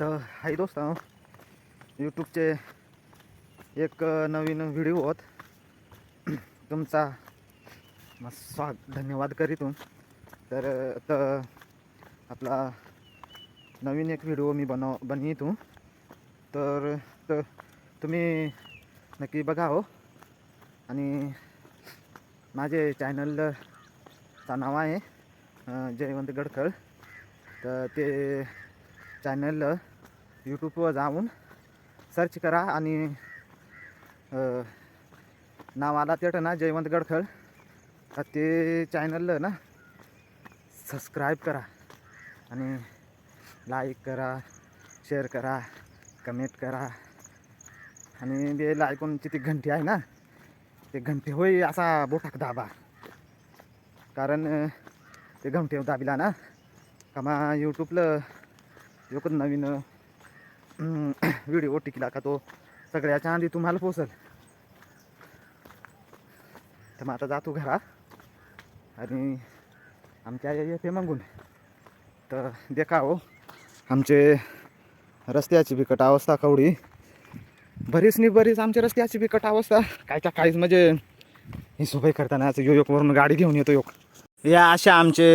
तर हाय दोस्त यूट्यूबचे एक नवीन व्हिडिओ आहोत तुमचा स्वाग धन्यवाद करीतून. तर तर आपला नवीन एक व्हिडिओ मी बनव बनवितो तर तर तुम्ही नक्की बघा हो. आणि माझे चॅनलचं नाव आहे जयवंत गडकळ तर ते चॅनल यूट्यूबवर जाऊन सर्च करा आणि नाव आला तेट ना जयवंत गडखळ. तर ते चॅनल ना सबस्क्राईब करा आणि लाईक करा शेअर करा कमेंट करा. आणि ते ऐकूनची ती घंटी आहे ना ते घंटी होई असा बोटाक दाबा. कारण ते घंटे दाबिला ना का मा यूट्यूबला एक नवीन व्हिडिओ टिकला का तो सगळ्याच्या आधी तुम्हाला पोचल तर मग आता जातो घरात आणि आमच्या आई येते मागून. तर देखा हो. आमचे रस्त्याची बिकट अवस्था कवडी. बरीच नि बरीच आमच्या रस्त्याची बिकट अवस्था. कायच्या काहीच म्हणजे ही सोबई करताना असं यो योकवरून गाडी घेऊन येतो योक या अशा आमचे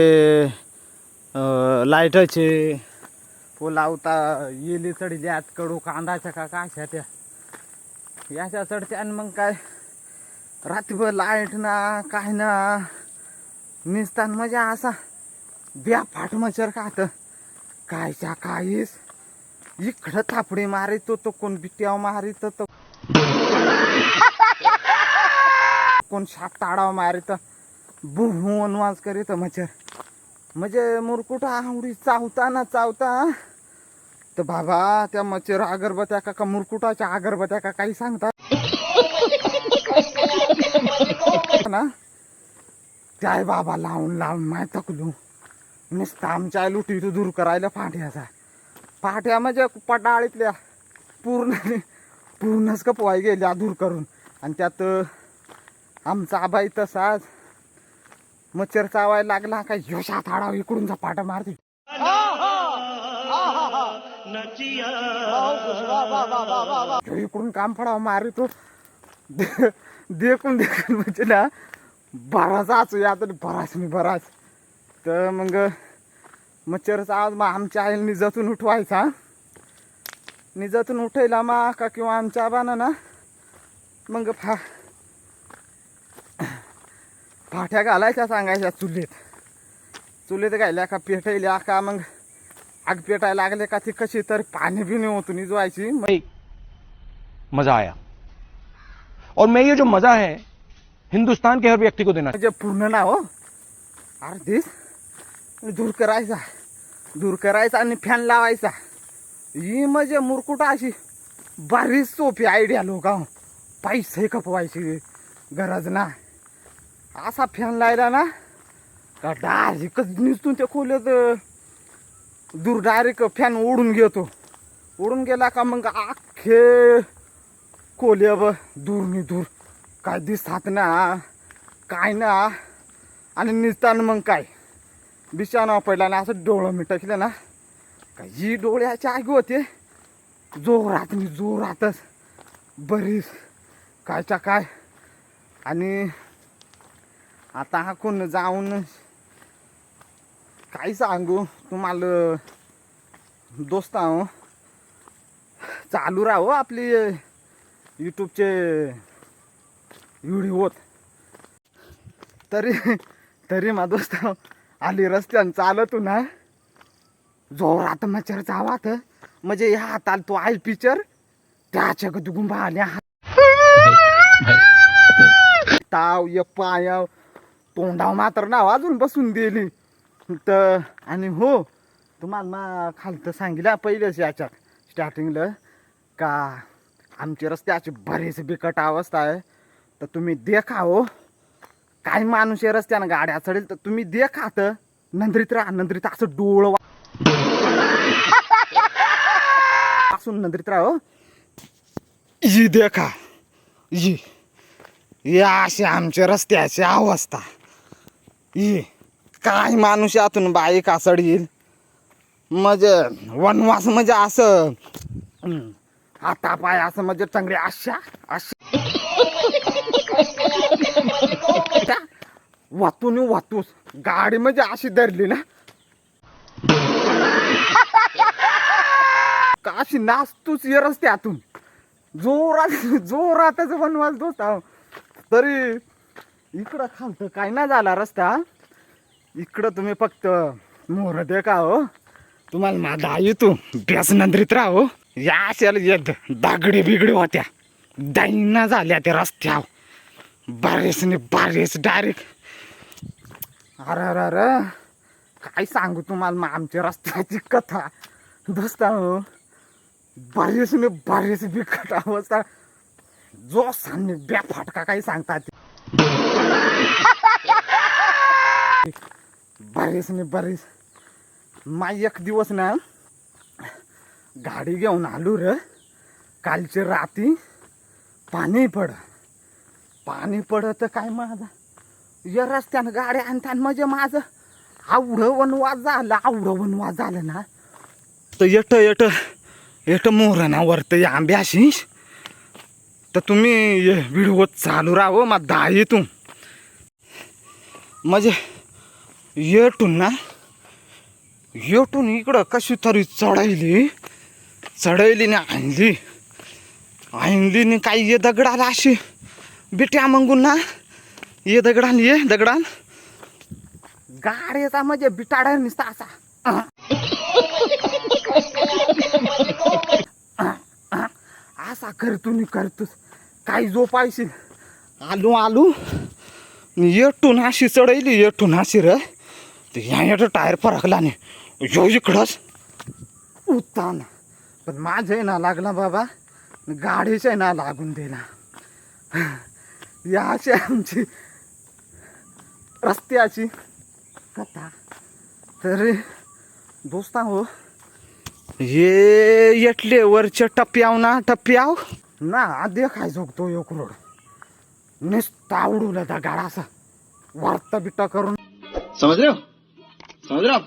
अं, लाईटाचे पोल लावता येली चढली आत कडू कांदाच्या का काशा त्या. याच्या चढत्या आणि मग काय? रात्रभर लाइट ना काय ना. निसतान म्हणजे असा. ब्या फाट मच्छर खात. कायच्या काहीच इकडं थापडी मारितो तो कोण बिट्याव मारित तो कोण शाप ताडाव मारित. बुहून वाज करीत मच्छर. म्हणजे मुरकुटा आवडी चावता ना चावता? तर बाबा त्या मच्छर अगरबत्या का का मुरकुटाच्या अगरबत्या का काही सांगतात ना? काय बाबा लावून लावून माय तकलू नुसतं आमच्या लुटी तू दूर करायला फाट्याचा. फाट्या म्हणजे पटाळीतल्या पूर्ण पूर्णच कपवाय गेल्या दूर करून. आणि त्यात आमचा आबाई तसाच. मच्छर चावायला लागला काय योशा थाडाव इकडून झपाटा मारते. इकडून काम फडाव मारितो दे- देखून देखून म्हणजे ना बराच आचू या तरी बराच मी बराच. तर मग मच्छरचा आवाज मग आमच्या आईला निजातून उठवायचा. निजातून उठायला मा का किंवा आमच्या बाना ना. मग फा फाट्या घालायच्या सांगायच्या चुलीत. चुलीत घायल्या का पेटायल्या का मग आग पेटायला लागले का ती कशी? तर पाणी बिणी मग भाई मजा आया. और मैं ये जो मजा है हिंदुस्तान के हर व्यक्ति को देना। म्हणजे पूर्ण ना हो अर्धीच दूर करायचा दूर करायचा आणि फॅन लावायचा. ही म्हणजे मुरकुटा अशी बरीच सोपी आयडिया लोक पैसे कपवायची गरज ना. असा फॅन लायला ना का डायरेक्ट निसतून त्या खोल्यात दूर डायरेक्ट फॅन ओढून घेतो. ओढून गेला का मग अख्खे कोल्या ब दूर नि दूर. काय दिसतात ना काय ना आणि निसताना मग काय? बिछाना पडला ना असं डोळं मिटकलं ना. काही डोळ्याच्या आगी होते. जोरात मी जोरातच. बरीच. कायच्या काय? आणि आता हाकून जाऊन काय सांगू? तुम्हाला दोस्त आहो. चालू राहो आपली यूट्यूबचे व्हिडिओ तरी तरी मा दोस्त आली रस्त्यानं चालतो ना. जोरात मच्छर चावात. म्हणजे ह्या हाताला तो आहे पिक्चर त्याच्या गुंबा आल्या ताव य पायाव. तोंडाव मात्र नाव अजून बसून दिली तर आणि हो तुम्हाला मा खालतं सांगितलं पहिलेच याच्यात. स्टार्टिंगला का आमची रस्त्याची बरीच बिकट अवस्था आहे. तर तुम्ही देखा हो. काय माणूस आहे रस्त्यानं गाड्या चढेल तर तुम्ही देखा तर नंद्रित राहा नंद्रित असं डोळ असून नंद्रित राहो हो. जी देखा. जी या अशी आमच्या रस्त्याची अवस्था. ही काय माणूस यातून बाईक कासड येईल म्हणजे वनवास म्हणजे असं. आता पाय असं म्हणजे चांगले अशा अशा. वातून वातूस. गाडी म्हणजे अशी धरली ना. का अशी नाचतूच ये रस्त्यातून? जोरात जोरातच वनवास दोस्त तरी इकडं खालत काय नाही झाला रस्ता. इकडं तुम्ही फक्त मोर दे का हो. तुम्हाला माझा येतो बेस नंदरीत राहो हो. या असेल येत दागडी बिगडी होत्या. दाईना झाल्या त्या रस्त्यावर. बारेस ने बारेस डायरेक्ट अरे अरे अरे. काय सांगू तुम्हाला मग आमच्या रस्त्याची कथा. दसता हो. बारेस ने बारेस बिकट अवस्था. जो सांगणे ब्या फाटका काही सांगतात बरेच नाही बरेच. मा एक दिवस ना गाडी घेऊन आलो र. कालचे राती पाणी पड. पाणी पडत काय माझा? या रस्त्यानं गाड्या आणताना म्हणजे माझं आवडं वनवास झालं आवडं वनवास झालं ना. तर येट येट येट मोहरणा वरत आंब्याशी तर तुम्ही व्हिडिओ चालू राहो हो, मा दहा येतो म्हणजे येटून ना येटून इकडं कशी तरी चढायली चढायली ना आणली. आणली नाही काही ये दगडाला अशी बिट्या मंगून ना ये दगडान ये दगडान गाड्याचा म्हणजे बिटाडा निसता असा. असा करतो मी करतोस. काही जो पाहिजे आलू आलो. येटून अशी चढायली येटून अशी र. ते या टायर फरकला नाही यो इकडंच. उत्तान पण माझं ना लागला बाबा. गाडीच ना लागून दिला या अशी आमची रस्त्याची कथा. तर दोस्ता हो ये येटले वरच्या टप्प्याव ना टप्प्याव ना देखाय झोकतो एक रोड. नुसता आवडूला त्या गाडाचा. वार्ता बिट्टा करून. समझ रहे हो समझ रहे हो आप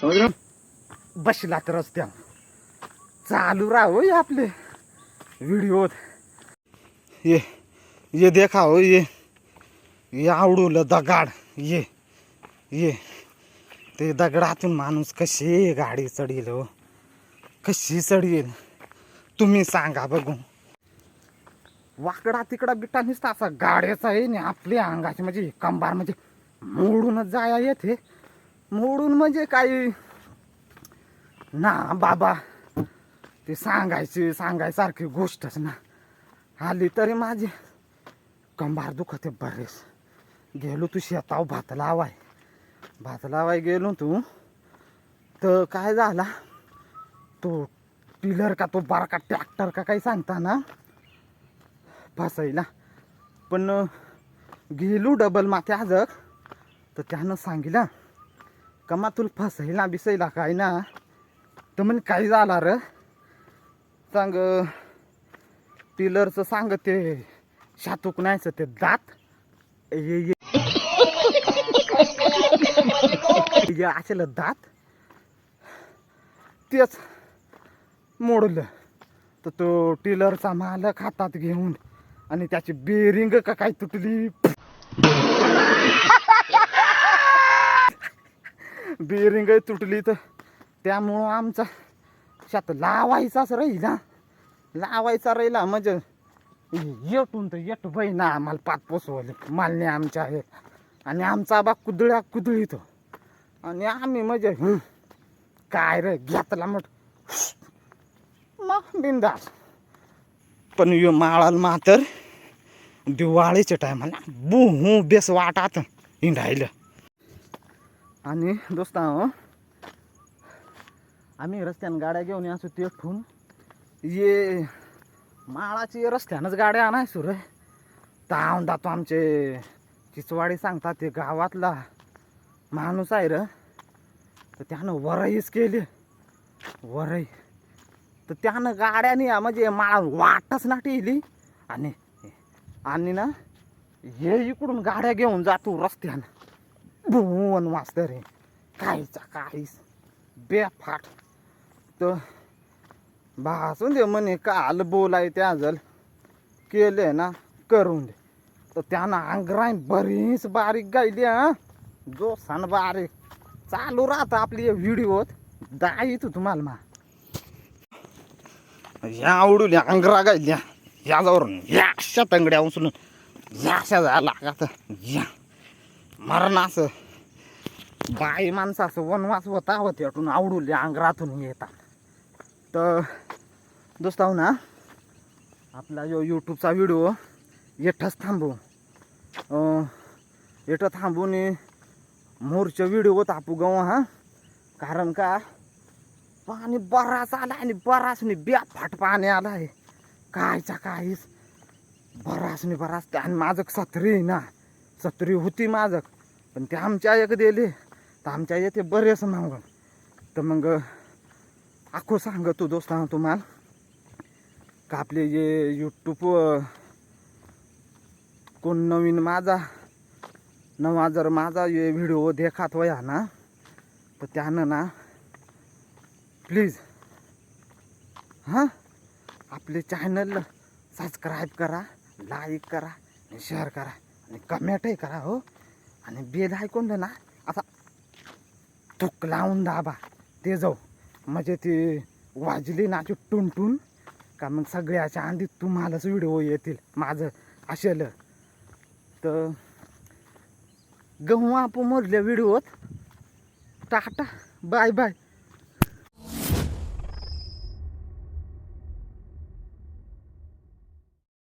समझ रहे हो बसला तर रस्त्या चालू राहो हे आपले. व्हिडिओ. ये ये देखा हो ये. ये आवडूलं दगाड ये ये. ते दगडातून माणूस कशी गाडी चढील हो? कशी चढील? तुम्ही सांगा बघू वाकडा तिकडा बिट्टा नुसता असा गाड्याचा आहे आणि आपल्या अंगाची म्हणजे कंबार म्हणजे मोडूनच जाया येते. मोडून म्हणजे काही ना बाबा ते सांगायची सांगायसारखी गोष्टच ना. आली तरी माझी. कंबार दुखते बरेच. गेलो तू शेताव भात लावाय. भात लावाय गेलो तू. तर काय झाला? तो टिलर का तो बारका ट्रॅक्टर का काही सांगता ना? फसायला पण गेलो डबल माथ्या आजक तर त्यानं सांगितलं का मा तुला फसायला बिसायला काय ना? तर म्हणे काय झाला र? सांग टिलरचं सांग ते शातूक नाहीचं ते दात. ये ये असेल दात? तेच मोडलं. तर तो टिलरचा मालक हातात घेऊन आणि त्याची बेरिंग का काय तुटली? बेरिंग तुटली तर त्यामुळं आमचा शात लावायचाच राहिला. लावायचा राहिला म्हणजे येटून तर येट बहिणा आम्हाला पात पोसवले. मालने आमच्या आहे आणि आमचा बा कुदळ्या कुदळीत. आणि आम्ही म्हणजे काय रे घेतला मग मग बिंदास. पण यो माळाल मातर दिवाळीच्या टायमाला बू हू बेस वाटात हिंडायलं. आणि दोस्ता आम्ही रस्त्यानं गाड्या घेऊन असू तेथून. ते ठेवून ये माळाची रस्त्यानंच गाड्या आणाय सुर तावून जातो आमचे. चिचवाडी सांगतात ते गावातला माणूस आहे र. तर त्यानं वरईच केली. वरई. तर त्यानं गाड्याने म्हणजे मला वाटच ना टेली. आणि आणि ना हे इकडून गाड्या घेऊन जातो रस्त्यानं. भुवन वाचतं रे. काहीचा काहीच बेफाट. तर भासून दे म्हणे काल बोलाय त्या जल. केले ना करून दे. तर त्यानं अंगराय बरीच बारीक गायली हा. जो सण बारीक. चालू राहतं आपली व्हिडिओत दाईत तुम्हाला मा या आवडूल्या अंगरा गायल्या. याच्यावरून या अशा तंगड्या उचलून या अशा झाला आता या. मरण असं बाई माणसाचं वनवास होता होते यातून आवडूल्या अंगरातून येतात. तर दोस्ताव ना आपला जो यूट्यूबचा व्हिडिओ येठच थांबू येठं थांबून मोरचे व्हिडिओ तापू गव हा. कारण का पाणी बराच आला आणि बराच नाही बेफाट पाणी आला आहे. कायचा काहीच. बराच नाही बराच आणि माझं सत्री आहे ना. सत्री होती माझं. पण ते आमच्या एक दिले. तर आमच्या येते बरेच मग तर मग आखो सांगतो दोस्तांना तुम्हाला. का आपले जे यूट्यूब कोण नवीन माझा नवा जर माझा व्हिडिओ देखात वया ना तर त्यानं ना प्लीज. हां? आपले चॅनल सबस्क्राईब करा लाईक करा आणि शेअर करा आणि कमेंटही करा हो. आणि बेल ऐकून ना आता थुक लावून दाबा. ते जाऊ. म्हणजे ती वाजली ना अशी टून का मग सगळ्याच्या आधी तुम्हालाच व्हिडिओ येतील. माझं असेल. तर गहू आपण मोजल्या व्हिडिओत टाटा. Bye bye